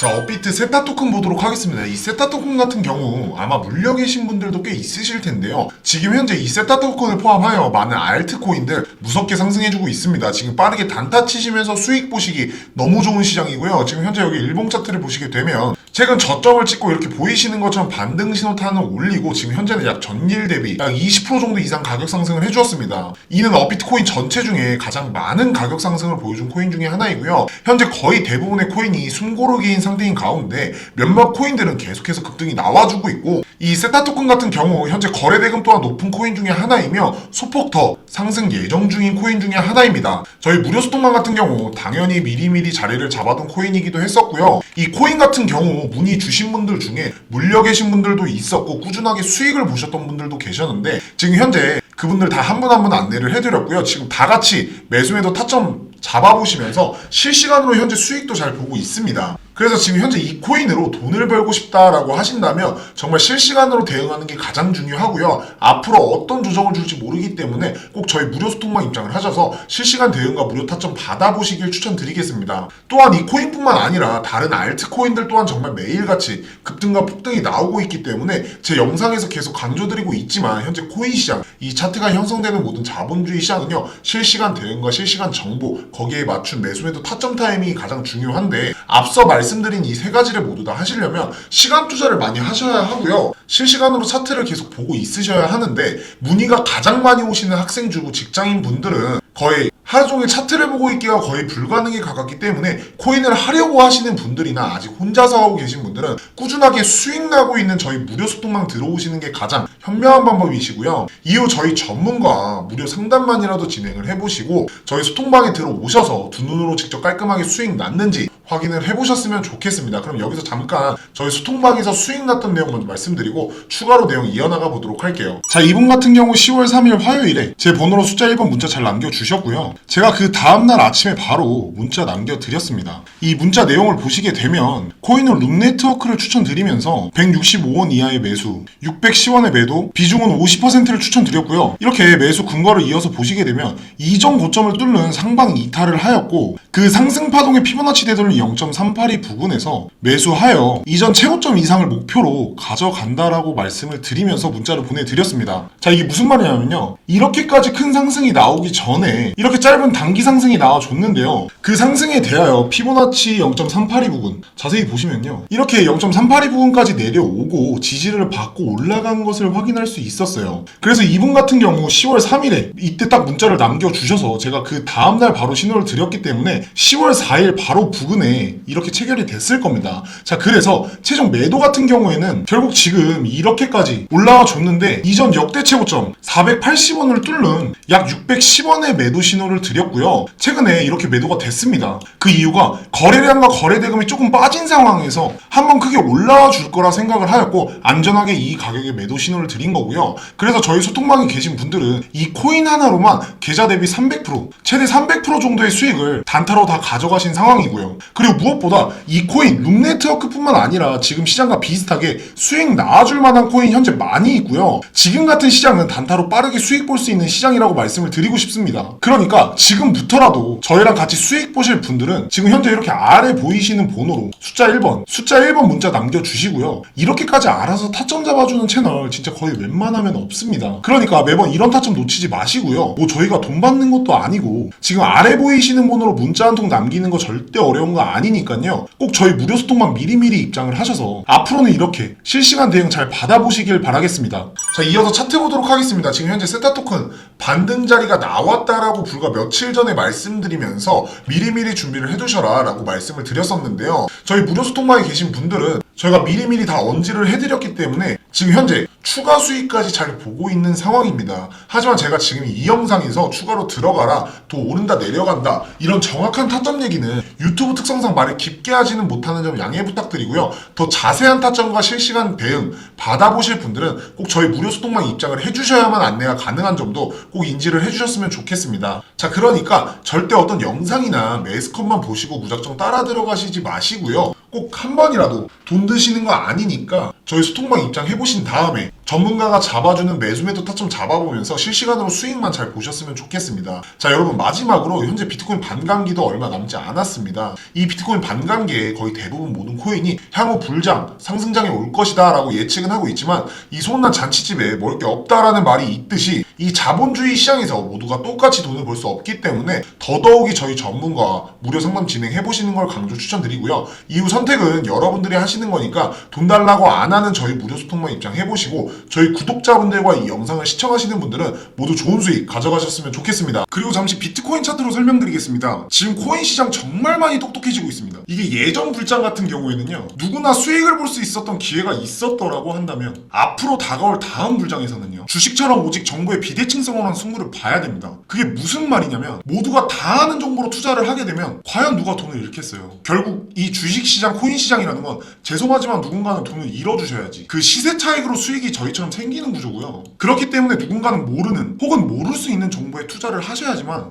자, 업비트 세타 토큰 보도록 하겠습니다. 이 세타 토큰 같은 경우 아마 물려 계신 분들도 꽤 있으실 텐데요. 지금 현재 이 세타 토큰을 포함하여 많은 알트코인들 무섭게 상승해주고 있습니다. 지금 빠르게 단타 치시면서 수익 보시기 너무 좋은 시장이고요. 지금 현재 여기 일봉 차트를 보시게 되면 최근 저점을 찍고 이렇게 보이시는 것처럼 반등 신호탄을 올리고 지금 현재는 약 전일 대비 약 20% 정도 이상 가격 상승을 해주었습니다. 이는 업비트 코인 전체 중에 가장 많은 가격 상승을 보여준 코인 중에 하나이고요. 현재 거의 대부분의 코인이 숨고르기인 상 태인 가운데 몇몇 코인들은 계속해서 급등이 나와주고 있고 이 세타 토큰 같은 경우 현재 거래 대금 또한 높은 코인 중에 하나이며 소폭 더 상승 예정 중인 코인 중에 하나입니다. 저희 무료 소통망 같은 경우 당연히 미리미리 자리를 잡아둔 코인이기도 했었고요. 이 코인 같은 경우 문의 주신 분들 중에 물려 계신 분들도 있었고 꾸준하게 수익을 보셨던 분들도 계셨는데 지금 현재 그분들 다 한 분 한 분 안내를 해드렸고요. 지금 다 같이 매수매도 타점 잡아보시면서 실시간으로 현재 수익도 잘 보고 있습니다. 그래서 지금 현재 이 코인으로 돈을 벌고 싶다라고 하신다면 정말 실시간으로 대응하는 게 가장 중요하고요. 앞으로 어떤 조정을 줄지 모르기 때문에 꼭 저희 무료 소통망 입장을 하셔서 실시간 대응과 무료 타점 받아보시길 추천드리겠습니다. 또한 이 코인뿐만 아니라 다른 알트코인들 또한 정말 매일같이 급등과 폭등이 나오고 있기 때문에 제 영상에서 계속 강조드리고 있지만 현재 코인 시장, 이 차트가 형성되는 모든 자본주의 시장은요 실시간 대응과 실시간 정보 거기에 맞춘 매수매도 타점 타이밍이 가장 중요한데 앞서 말씀 드린 이 세 가지를 모두 다 하시려면 시간 투자를 많이 하셔야 하고요 실시간으로 차트를 계속 보고 있으셔야 하는데 문의가 가장 많이 오시는 학생 주부 직장인 분들은 거의 하루 종일 차트를 보고 있기가 거의 불가능에 가깝기 때문에 코인을 하려고 하시는 분들이나 아직 혼자서 하고 계신 분들은 꾸준하게 수익 나고 있는 저희 무료 소통망 들어오시는 게 가장 현명한 방법이시고요. 이후 저희 전문가 무료 상담만이라도 진행을 해보시고 저희 소통방에 들어오셔서 두 눈으로 직접 깔끔하게 수익 났는지 확인을 해보셨으면 좋겠습니다. 그럼 여기서 잠깐 저희 소통방에서 수익 났던 내용 먼저 말씀드리고 추가로 내용 이어나가 보도록 할게요. 자, 이분 같은 경우 10월 3일 화요일에 제 번호로 숫자 1번 문자 잘 남겨주셨고요. 제가 그 다음날 아침에 바로 문자 남겨드렸습니다. 이 문자 내용을 보시게 되면 코인은 룸 네트워크를 추천드리면서 165원 이하의 매수, 610원의 매도, 비중은 50%를 추천드렸고요. 이렇게 매수 근거를 이어서 보시게 되면 이전 고점을 뚫는 상방 이탈을 하였고 그 상승 파동의 피보나치 되돌림 0.382 부근에서 매수하여 이전 최고점 이상을 목표로 가져간다라고 말씀을 드리면서 문자를 보내드렸습니다. 자 이게 무슨 말이냐면요. 이렇게까지 큰 상승이 나오기 전에 이렇게 짧은 단기 상승이 나와줬는데요. 그 상승에 대하여 피보나치 0.382 부근 자세히 보시면요. 이렇게 0.382 부근까지 내려오고 지지를 받고 올라간 것을 확인할 수 있었어요. 그래서 이분 같은 경우 10월 3일에 이때 딱 문자를 남겨주셔서 제가 그 다음날 바로 신호를 드렸기 때문에 10월 4일 바로 부근 에 이렇게 체결이 됐을 겁니다. 자, 그래서 최종 매도 같은 경우에는 결국 지금 이렇게까지 올라와 줬는데 이전 역대 최고점 480원을 뚫는 약 610원의 매도 신호를 드렸고요. 최근에 이렇게 매도가 됐습니다. 그 이유가 거래량과 거래 대금이 조금 빠진 상황에서 한번 크게 올라와 줄 거라 생각을 하였고 안전하게 이 가격에 매도 신호를 드린 거고요. 그래서 저희 소통방에 계신 분들은 이 코인 하나로만 계좌 대비 300% 최대 300% 정도의 수익을 단타로 다 가져가신 상황이고요. 그리고 무엇보다 이 코인 룸 네트워크뿐만 아니라 지금 시장과 비슷하게 수익 나와줄 만한 코인 현재 많이 있고요. 지금 같은 시장은 단타로 빠르게 수익 볼 수 있는 시장이라고 말씀을 드리고 싶습니다. 그러니까 지금부터라도 저희랑 같이 수익 보실 분들은 지금 현재 이렇게 아래 보이시는 번호로 숫자 1번, 숫자 1번 문자 남겨주시고요. 이렇게까지 알아서 타점 잡아주는 채널 진짜 거의 웬만하면 없습니다. 그러니까 매번 이런 타점 놓치지 마시고요. 뭐 저희가 돈 받는 것도 아니고 지금 아래 보이시는 번호로 문자 한 통 남기는 거 절대 어려운 거 아니니까요. 꼭 저희 무료 소통만 미리미리 입장을 하셔서 앞으로는 이렇게 실시간 대응 잘 받아보시길 바라겠습니다. 자, 이어서 차트 보도록 하겠습니다. 지금 현재 세타 토큰 반등 자리가 나왔다라고 불과 며칠 전에 말씀드리면서 미리미리 준비를 해두셔라 라고 말씀을 드렸었는데요. 저희 무료 소통방에 계신 분들은 저희가 미리미리 다 언지를 해드렸기 때문에 지금 현재 추가 수익까지 잘 보고 있는 상황입니다. 하지만 제가 지금 이 영상에서 추가로 들어가라, 또 오른다, 내려간다, 이런 정확한 타점 얘기는 유튜브 특성상 말을 깊게 하지는 못하는 점 양해 부탁드리고요. 더 자세한 타점과 실시간 대응 받아보실 분들은 꼭 저희 무료 소통망 입장을 해주셔야만 안내가 가능한 점도 꼭 인지를 해주셨으면 좋겠습니다. 자, 그러니까 절대 어떤 영상이나 매스컷만 보시고 무작정 따라 들어가시지 마시고요. 꼭 한 번이라도 돈 드시는 거 아니니까 저희 소통방 입장 해보신 다음에 전문가가 잡아주는 매수매도 타점 잡아보면서 실시간으로 수익만 잘 보셨으면 좋겠습니다. 자 여러분 마지막으로 현재 비트코인 반감기도 얼마 남지 않았습니다. 이 비트코인 반감기에 거의 대부분 모든 코인이 향후 불장, 상승장에 올 것이다 라고 예측은 하고 있지만 이 소문난 잔치집에 먹을 게 없다라는 말이 있듯이 이 자본주의 시장에서 모두가 똑같이 돈을 벌 수 없기 때문에 더더욱이 저희 전문가와 무료 상담 진행해 보시는 걸 강조 추천드리고요. 이후 선택은 여러분들이 하시는 거니까 돈 달라고 안 하는 저희 무료 소통만 입장해 보시고 저희 구독자분들과 이 영상을 시청하시는 분들은 모두 좋은 수익 가져가셨으면 좋겠습니다. 그리고 잠시 비트코인 차트로 설명드리겠습니다. 지금 코인 시장 정말 많이 똑똑해지고 있습니다. 이게 예전 불장 같은 경우에는요. 누구나 수익을 볼 수 있었던 기회가 있었더라고 한다면 앞으로 다가올 다음 불장에서는요. 주식처럼 오직 정보의 비대칭성으로 승부를 봐야 됩니다. 그게 무슨 말이냐면 모두가 다 아는 정보로 투자를 하게 되면 과연 누가 돈을 잃겠어요. 결국 이 주식시장, 코인 시장이라는 건 죄송하지만 누군가는 돈을 잃어주셔야지. 그 시세 차익으로 수익이 저희처럼 생기는 구조고요. 그렇기 때문에 누군가는 모르는 혹은 모를 수 있는 정보에 투자를 하셔야지만